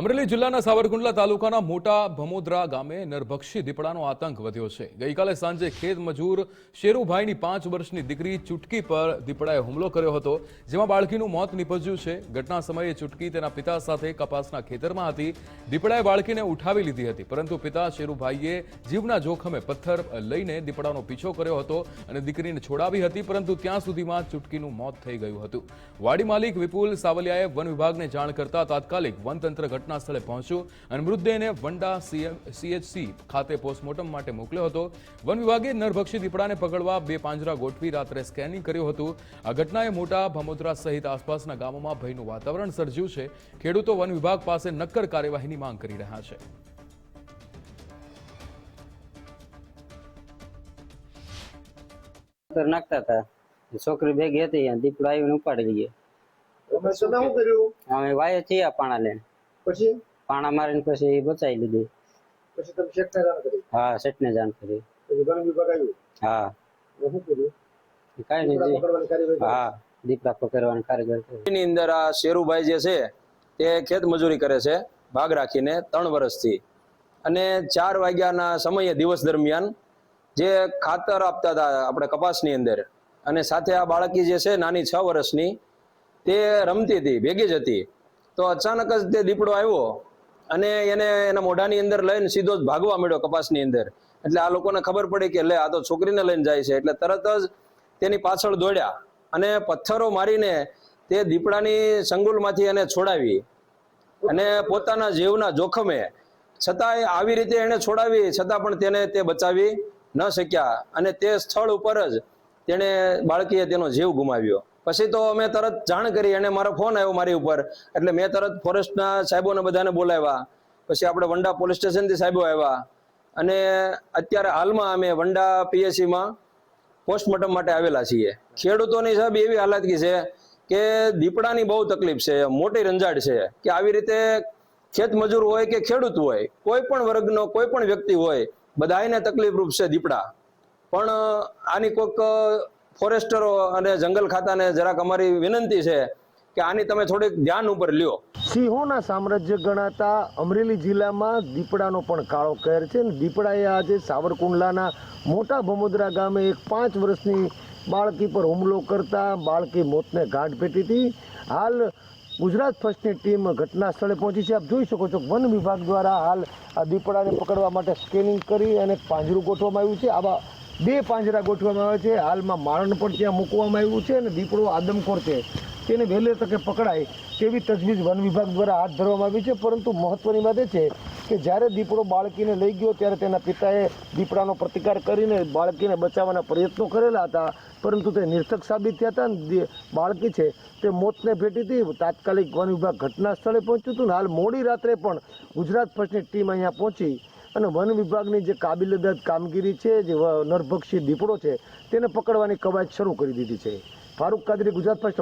અમરેલી જિલ્લાના સાવરકુંડલા તાલુકાના મોટા ભમોદરા ગામે નરભક્ષી દીપડાનો આતંક વધ્યો છે. ગઈકાલે સાંજે ખેત મજૂર શેરુભાઈની પાંચ વર્ષની દીકરી ચૂટકી પર દીપડાએ હુમલો કર્યો હતો, જેમાં બાળકીનું મોત નિપજ્યું છે. ઘટના સમયે ચૂટકી તેના પિતા સાથે કપાસના ખેતરમાં હતી. દીપડાએ બાળકીને ઉઠાવી લીધી હતી, પરંતુ પિતા શેરુભાઈએ જીવના જોખમે પથ્થર લઈને દીપડાનો પીછો કર્યો હતો અને દીકરીને છોડાવી હતી, પરંતુ ત્યાં સુધીમાં ચૂટકીનું મોત થઈ ગયું હતું. વાડી માલિક વિપુલ સાવલિયાએ વન વિભાગને જાણ કરતા તાત્કાલિક વનતંત્ર ઘટના સ્થળે પહોંચ્યું અને મૃતદેહને વંડા સીએચસી ખાતે પોસ્ટમોર્ટમ માટે મોકલ્યો હતો. વન વિભાગે નરભક્ષી દીપડાને પકડવા બે પાંજરા ગોઠવી રાત્રે સ્કેનિંગ કર્યું હતું. આ ઘટનાએ મોટા ભમોદરા સહિત આસપાસના ગામોમાં ભયનું વાતાવરણ સર્જ્યું છે. ખેડૂતો વન વિભાગ પાસે નક્કર કાર્યવાહીની માંગ કરી રહ્યા છે. ખાતર નાખતા હતા. છોકરી ભેગી હતી દીપડો આવીને ઉપાડી લઈએ અમે વાય છીએ આ પાણા લઈને પછી? પાણા મારીને પછી બચાવી લીધી. પછી તમે શેઠને જાણ કરી? હા સેટને જાણ કરી. પછી વન વિભાગ આવ્યું? હા. શું કર્યું? કાંઈ નહીં પકડવાની કાર્યવાહી કરી. હા દીપડા પકડવાનું કારીગર કર્યું. અંદર આ શેરુભાઈ જે છે તે ખેત મજૂરી કરે છે ભાગ રાખીને ત્રણ વર્ષથી. અને ચાર વાગ્યાના સમયે દિવસ દરમિયાન જે ખાતર આપતા હતા આપણે કપાસની અંદર અને સાથે આ બાળકી જે છે નાની છ વર્ષની તે રમતી હતી ભેગી જ હતી. તો અચાનક જ તે દીપડો આવ્યો અને એને એના મોઢાની અંદર લઈને સીધો જ ભાગવા મળ્યો કપાસની અંદર. એટલે આ લોકોને ખબર પડી કે લે, આ તો છોકરીને લઈને જાય છે. એટલે તરત જ તેની પાછળ દોડ્યા અને પથ્થરો મારીને તે દીપડાની સંગુલમાંથી એને છોડાવી અને પોતાના જીવના જોખમે છતાંય આવી રીતે એને છોડાવી, છતાં પણ તેને તે બચાવી ન શક્યા. અને તે સ્થળ ઉપર જ તેણે બાળકીએ તેનો જીવ ગુમાવ્યો. પછી તો અમે તરત જાણ કરી અને મારો ફોન આવ્યો મારી ઉપર. એટલે મેં તરત ફોરેસ્ટના સાહેબોને બધાને બોલાવ્યા. પછી આપણે વંડા પોલીસ સ્ટેશનથી સાહેબો આવ્યા. અને અત્યારે હાલમાં અમે વંડા પીએસસીમાં પોસ્ટમોર્ટમ માટે આવેલા છીએ. ખેડૂતોની સાહેબ એવી હાલતકી છે કે દીપડાની બહુ તકલીફ છે, મોટી રંજાડ છે કે આવી રીતે ખેત મજૂર હોય કે ખેડૂત હોય, કોઈ પણ વર્ગનો કોઈ પણ વ્યક્તિ હોય બધાને તકલીફરૂપ છે દીપડા. પણ આની કોઈક ફોરેસ્ટરો અને જંગલ ખાતાને જરાક અમારી વિનંતી છે કે આની તમે થોડીક ધ્યાન ઉપર લ્યો. સિંહોના સામ્રાજ્ય ગણાતા અમરેલી જિલ્લામાં દીપડાનો પણ કાળો કહેર છે અને દીપડાએ આજે સાવરકુંડલાના મોટા ભમોદરા ગામે એક પાંચ વર્ષની બાળકી પર હુમલો કરતા બાળકી મોતને ગાંઠ ભેટી હતી. હાલ ગુજરાત ફર્સ્ટની ટીમ ઘટના સ્થળે પહોંચી છે. આપ જોઈ શકો છો વન વિભાગ દ્વારા હાલ આ દીપડાને પકડવા માટે સ્કેનિંગ કરી અને પાંજરું ગોઠવવામાં આવ્યું છે. આવા બે પાંજરા ગોઠવવામાં આવે છે. હાલમાં મારણ પણ ત્યાં મૂકવામાં આવ્યું છે અને દીપડો આદમખોર છે. તેને વહેલે તકે પકડાય તેવી તજવીજ વન વિભાગ દ્વારા હાથ ધરવામાં આવી છે. પરંતુ મહત્વની વાત એ છે કે જ્યારે દીપડો બાળકીને લઈ ગયો ત્યારે તેના પિતાએ દીપડાનો પ્રતિકાર કરીને બાળકીને બચાવવાના પ્રયત્નો કરેલા હતા. પરંતુ તે નિર્થક સાબિત થયા હતા અને બાળકી છે તે મોતને ભેટી હતી. તાત્કાલિક વન વિભાગ ઘટના સ્થળે પહોંચ્યું હતું હાલ મોડી રાત્રે પણ ગુજરાત ફર્સ્ટની ટીમ અહીંયા પહોંચી અને વન વિભાગની જે કાબિલેદાદ કામગીરી છે, જે નરભક્ષી દીપડો છે, તેને પકડવાની કવાયત શરૂ કરી દીધી છે. ફારૂક કાદરી, ગુજરાત ફર્સ્ટ